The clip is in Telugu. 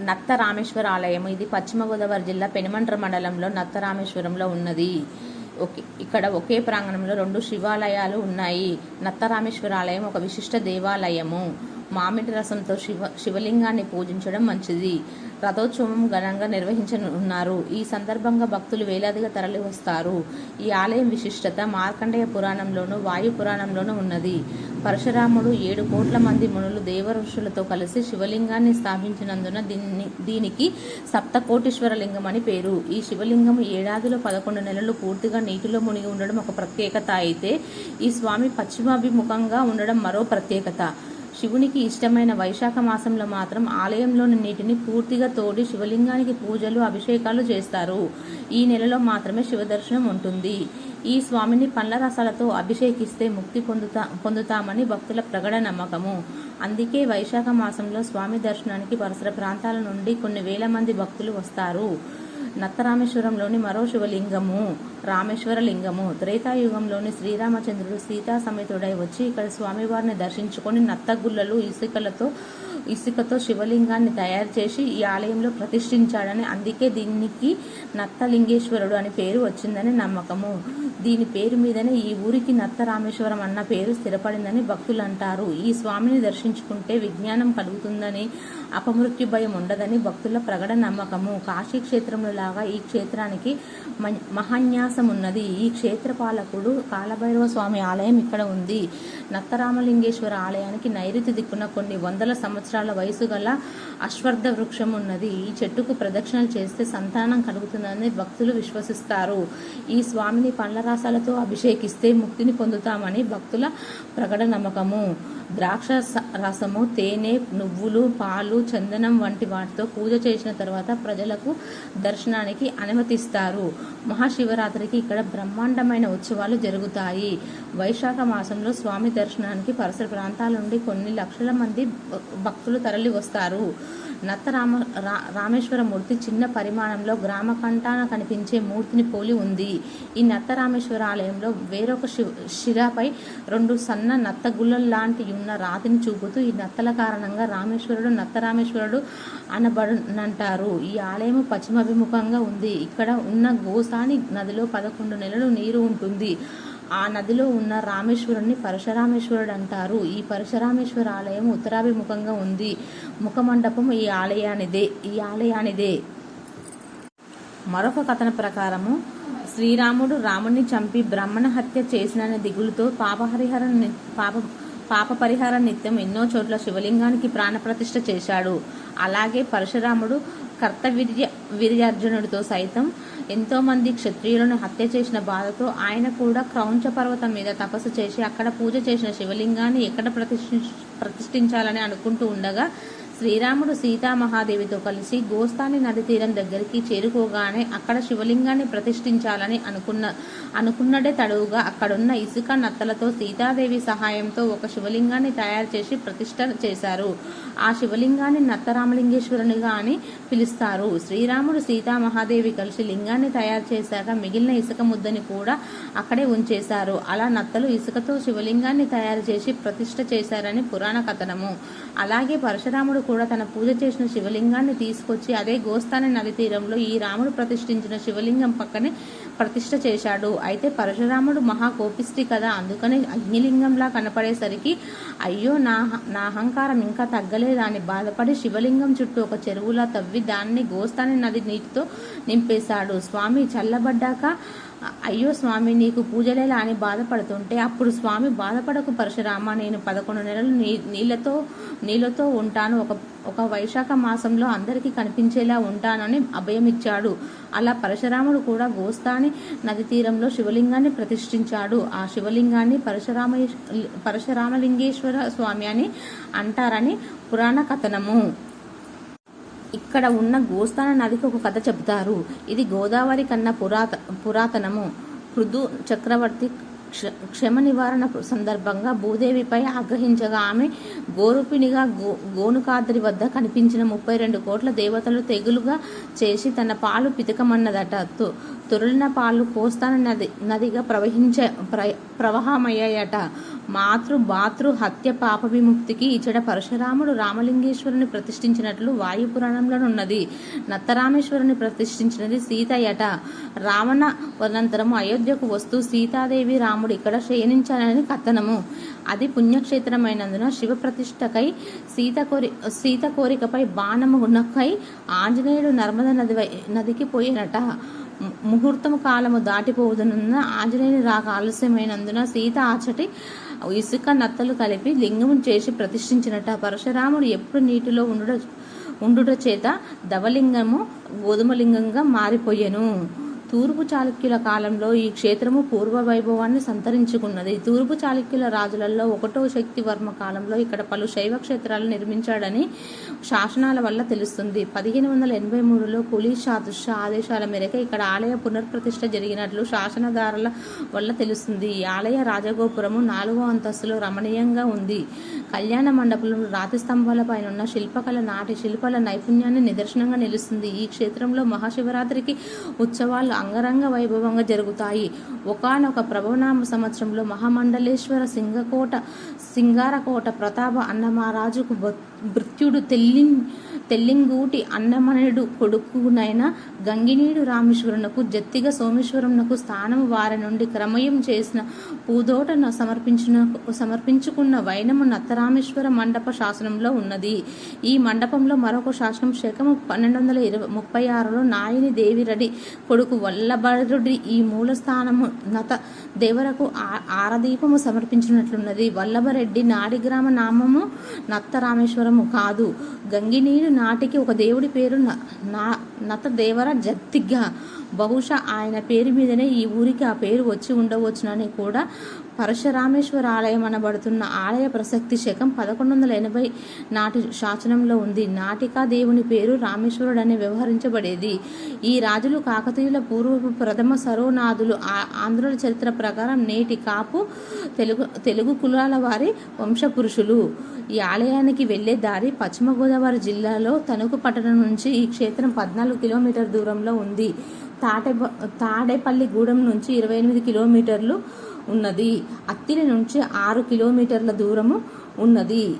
నత్త రామేశ్వర ఆలయం ఇది పశ్చిమ గోదావరి జిల్లా పెనుమంట్ర మండలంలో నత్త రామేశ్వరంలో ఉన్నది. ఓకే ఇక్కడ ఒకే ప్రాంగణంలో రెండు శివాలయాలు ఉన్నాయి. నత్త రామేశ్వర ఆలయం ఒక విశిష్ట దేవాలయము. మామిడి రసంతో శివ శివలింగాన్ని పూజించడం మంచిది. రథోత్సవం ఘనంగా నిర్వహించనున్నారు. ఈ సందర్భంగా భక్తులు వేలాదిగా తరలి వస్తారు ఈ ఆలయం విశిష్టత మార్కండేయ పురాణంలోను వాయు పురాణంలోనూ ఉన్నది. పరశురాముడు ఏడు కోట్ల మంది మునులు దేవ ఋషులతో కలిసి శివలింగాన్ని స్థాపించినందున దీన్ని దీనికి సప్తకోటీశ్వర లింగం అని పేరు. ఈ శివలింగం ఏడాదిలో పదకొండు నెలలు పూర్తిగా నీటిలో మునిగి ఉండడం ఒక ప్రత్యేకత అయితే ఈ స్వామి పశ్చిమాభిముఖంగా ఉండడం మరో ప్రత్యేకత. శివునికి ఇష్టమైన వైశాఖ మాసంలో మాత్రం ఆలయంలోని నీటిని పూర్తిగా తోడి శివలింగానికి పూజలు అభిషేకాలు చేస్తారు. ఈ నెలలో మాత్రమే శివ దర్శనం ఉంటుంది. ఈ స్వామిని పండ్ల రసాలతో అభిషేకిస్తే ముక్తి పొందుతా పొందుతామని భక్తుల ప్రగడ నమ్మకము. అందుకే వైశాఖ మాసంలో స్వామి దర్శనానికి పరిసర ప్రాంతాల నుండి కొన్ని వేల మంది భక్తులు వస్తారు. నత్తరామేశ్వరంలోని మరో శివలింగము రామేశ్వర లింగము త్రేతాయుగంలోని శ్రీరామచంద్రుడు సీతా సమేతుడై వచ్చి ఇక్కడ స్వామివారిని దర్శించుకొని నత్తగుల్లలు ఇసుకలతో ఇసుకతో శివలింగాన్ని తయారు చేసి ఈ ఆలయంలో ప్రతిష్ఠించాడని అందుకే దీనికి నత్తలింగేశ్వరుడు అని పేరు వచ్చిందని నమ్మకము. దీని పేరు మీదనే ఈ ఊరికి నత్తరామేశ్వరం అన్న పేరు స్థిరపడిందని భక్తులు అంటారు ఈ స్వామిని దర్శించుకుంటే విజ్ఞానం కలుగుతుందని అపమృత్యు భయం ఉండదని భక్తుల ప్రగడ నమ్మకము. కాశీ క్షేత్రంలో లాగా ఈ క్షేత్రానికి మ- మహాన్యాసం ఉన్నది. ఈ క్షేత్ర పాలకుడు కాలభైరవ స్వామి ఆలయం ఇక్కడ ఉంది. నత్తరామలింగేశ్వర ఆలయానికి నైరుతి దిక్కున కొన్ని వందల సంవత్సరాల వయసు గల అశ్వర్థ వృక్షం ఉన్నది. ఈ చెట్టుకు ప్రదక్షిణలు చేస్తే సంతానం కలుగుతుందని భక్తులు విశ్వసిస్తారు. ఈ స్వామిని పండ్ల రసాలతో అభిషేకిస్తే ముక్తిని పొందుతామని భక్తుల ప్రకట నమ్మకము. ద్రాక్ష రసము తేనె నువ్వులు పాలు చందనం వంటి వాటితో పూజ చేసిన తర్వాత ప్రజలకు దర్శనానికి అనుమతిస్తారు. మహాశివరాత్రికి ఇక్కడ బ్రహ్మాండమైన ఉత్సవాలు జరుగుతాయి. వైశాఖ మాసంలో స్వామి దర్శనానికి పరిసర ప్రాంతాల నుండి కొన్ని లక్షల మంది భ- భక్తులు తరలి వస్తారు నత్తరామ రా రామేశ్వర మూర్తి చిన్న పరిమాణంలో గ్రామ కంటాన కనిపించే మూర్తిని పోలి ఉంది. ఈ నత్తరామేశ్వర ఆలయంలో వేరొక శి శిరాపై రెండు సన్న నత్త లాంటి ఉన్న రాతిని చూపుతూ ఈ నత్తల కారణంగా రామేశ్వరుడు నత్తరామేశ్వరుడు అనబడనంటారు. ఈ ఆలయం పశ్చిమాభిముఖంగా ఉంది. ఇక్కడ ఉన్న గోసాని నదిలో పదకొండు నెలలు నీరు ఉంటుంది. ఆ నదిలో ఉన్న రామేశ్వరుణ్ణి పరశురామేశ్వరుడు అంటారు. ఈ పరశురామేశ్వర ఆలయం ఉత్తరాభిముఖంగా ఉంది. ముఖమండపం ఈ ఆలయానిదే. ఈ ఆలయానిదే. మరొక కథన ప్రకారము శ్రీరాముడు రాముణ్ణి చంపి బ్రహ్మణ హత్య చేసిన దిగులుతో పాపహరిహర ని- పాప పాప పరిహార నిత్యం ఎన్నో చోట్ల శివలింగానికి ప్రాణప్రతిష్ఠ చేశాడు. అలాగే పరశురాముడు కర్తవీర్య వీర్యార్జునుడితో సైతం ఎంతో మంది క్షత్రియులను హత్య చేసిన బాధతో ఆయన కూడా క్రౌంచ పర్వతం మీద తపస్సు చేసి అక్కడ పూజ చేసిన శివలింగాన్ని ఎక్కడ ప్రతిష్ఠి ప్రతిష్ఠించాలని అనుకుంటూ ఉండగా శ్రీరాముడు సీతామహాదేవితో కలిసి గోస్తాని నది తీరం దగ్గరికి చేరుకోగానే అక్కడ శివలింగాన్ని ప్రతిష్ఠించాలని అనుకున్న అనుకున్నడే తడువుగా అక్కడున్న ఇసుక నత్తలతో సీతాదేవి సహాయంతో ఒక శివలింగాన్ని తయారు చేసి ప్రతిష్ట చేశారు. ఆ శివలింగాన్ని నత్తరామలింగేశ్వరునిగా అని పిలుస్తారు. శ్రీరాముడు సీతామహాదేవి కలిసి లింగాన్ని తయారు చేశాక మిగిలిన ఇసుక ముద్దని కూడా అక్కడే ఉంచేశారు. అలా నత్తలు ఇసుకతో శివలింగాన్ని తయారు చేసి ప్రతిష్ట చేశారని పురాణ కథనము. అలాగే పరశురాముడు కూడా తన పూజ చేసిన శివలింగాన్ని తీసుకొచ్చి అదే గోస్తాని నది తీరంలో ఈ రాముడు ప్రతిష్ఠించిన శివలింగం పక్కనే ప్రతిష్ఠ చేశాడు. అయితే పరశురాముడు మహా కదా. అందుకని అగ్నిలింగంలా కనపడేసరికి అయ్యో నా నా అహంకారం ఇంకా తగ్గలేదా అని బాధపడి శివలింగం చుట్టూ ఒక చెరువులా తవ్వి దాన్ని గోస్తాని నది నీటితో నింపేశాడు. స్వామి చల్లబడ్డాక అయ్యో స్వామి నీకు పూజలేలా అని బాధపడుతుంటే అప్పుడు స్వామి బాధపడకు పరశురామ నేను పదకొండు నెలలు నీ నీళ్ళతో నీళ్ళతో ఉంటాను. ఒక ఒక వైశాఖ మాసంలో అందరికీ కనిపించేలా ఉంటానని అభయమిచ్చాడు. అలా పరశురాముడు కూడా గోస్తాని నది తీరంలో శివలింగాన్ని ప్రతిష్ఠించాడు. ఆ శివలింగాన్ని పరశురామ పరశురామలింగేశ్వర స్వామి అని అంటారని పురాణ కథనము. ఇక్కడ ఉన్న గోస్తాన నదికి ఒక కథ చెబుతారు. ఇది గోదావరి కన్నా పురాత పురాతనము. పృథు చక్రవర్తి క్షమ నివారణ సందర్భంగా భూదేవిపై ఆగ్రహించగా ఆమె గోరూపిణిగా గో గోనుకాద్రి వద్ద కనిపించిన ముప్పై రెండు కోట్ల దేవతలు తెగులుగా చేసి తన పాలు పితకమన్నదట. తు- తురిలిన పాలు కోస్తాన నది నదిగా ప్రవహించ ప్ర ప్రవాహమయ్యాయట. మాతృ భాతృ హత్య పాప విముక్తికి ఇచ్చట పరశురాముడు రామలింగేశ్వరుని ప్రతిష్ఠించినట్లు వాయు ఉన్నది నత్తరామేశ్వరుని ప్రతిష్ఠించినది సీతయట రావణ అనంతరము అయోధ్యకు వస్తూ సీతాదేవి రాముడు ఇక్కడ శయనించాలని కథనము. అది పుణ్యక్షేత్రమైనందున శివ ప్రతిష్టకై సీత కోరి సీత కోరికపై బాణము గుణకై ఆంజనేయుడు నర్మద నది నదికి పోయినట. ముహూర్తము కాలము దాటిపోవుదనున్న ఆంజనేయుని రాక ఆలస్యమైనందున సీత ఆచటి ఇసుక నత్తలు కలిపి లింగము చేసి ప్రతిష్ఠించినట. పరశురాముడు ఎప్పుడు నీటిలో ఉండుట ఉండుట చేత ధవలింగము గోధుమలింగంగా మారిపోయెను. తూర్పు చాళుక్యుల కాలంలో ఈ క్షేత్రము పూర్వ వైభవాన్ని సంతరించుకున్నది. తూర్పు చాళుక్యుల రాజులలో ఒకటో శక్తి వర్మ కాలంలో ఇక్కడ పలు శైవ క్షేత్రాలు నిర్మించాడని శాసనాల వల్ల తెలుస్తుంది. పదిహేను వందల ఎనభై మూడులో కులీ షాదుషా ఆదేశాల మేరకు ఇక్కడ ఆలయ పునర్ప్రతిష్ఠ జరిగినట్లు శాసనదారుల వల్ల తెలుస్తుంది. ఈ ఆలయ రాజగోపురము నాలుగో అంతస్తులో రమణీయంగా ఉంది. కళ్యాణ మండపంలో రాతి స్తంభాల పైన ఉన్న శిల్పకళ నాటి శిల్పాల నైపుణ్యాన్ని నిదర్శనంగా నిలుస్తుంది. ఈ క్షేత్రంలో మహాశివరాత్రికి ఉత్సవాలు అంగరంగ వైభవంగా జరుగుతాయి. ఒకానొక ప్రభవనామ సంవత్సరంలో మహామండలేశ్వర సింగకోట సింగారకోట ప్రతాప అన్నమహారాజుకు భ- భృత్యుడు తెల్లి తెల్లింగూటి అన్నమనుడు కొడుకునైన గంగినీడు రామేశ్వరునకు జత్తిగా సోమేశ్వరంనకు స్థానము వారి నుండి క్రమయం చేసిన పూదోటను సమర్పించిన సమర్పించుకున్న వైనము నత్తరామేశ్వర మండప శాసనంలో ఉన్నది. ఈ మండపంలో మరొక శాసనం శకము పన్నెండు వందల ఇరవై ముప్పై ఆరులో నాయని దేవిరడి కొడుకు వల్లభరుడి ఈ మూల స్థానము నత దేవరకు ఆ- ఆరదీపము సమర్పించినట్లున్నది. వల్లభరెడ్డి నాడిగ్రామ నామము నత్తరామేశ్వరం రామేశ్వరము కాదు. గంగినీరు నాటికి ఒక దేవుడి పేరు న- నా నత దేవర జత్తిగా బహుశా ఆయన పేరు మీదనే ఈ ఊరికి ఆ పేరు వచ్చి ఉండవచ్చునని కూడా పరశురామేశ్వర ఆలయం అనబడుతున్న ఆలయ ప్రసక్తి శకం పదకొండు వందల ఎనభై నాటి శాసనంలో ఉంది. నాటికా దేవుని పేరు రామేశ్వరుడు అని వ్యవహరించబడేది. ఈ రాజులు కాకతీయుల పూర్వపు ప్రథమ సరోనాథులు ఆ- ఆంధ్రుల చరిత్ర ప్రకారం నేటి కాపు తెలుగు తెలుగు కులాల వారి వంశపురుషులు. ఈ ఆలయానికి వెళ్ళే దారి పశ్చిమ గోదావరి జిల్లాలో తణుకు పట్టణం నుంచి ఈ క్షేత్రం పద్నాలుగు కిలోమీటర్ దూరంలో ఉంది. తాటే తాడేపల్లిగూడెం నుంచి ఇరవై ఎనిమిది కిలోమీటర్లు ఉన్నది. అత్తిలి నుంచి ఆరు కిలోమీటర్ల దూరము ఉన్నది.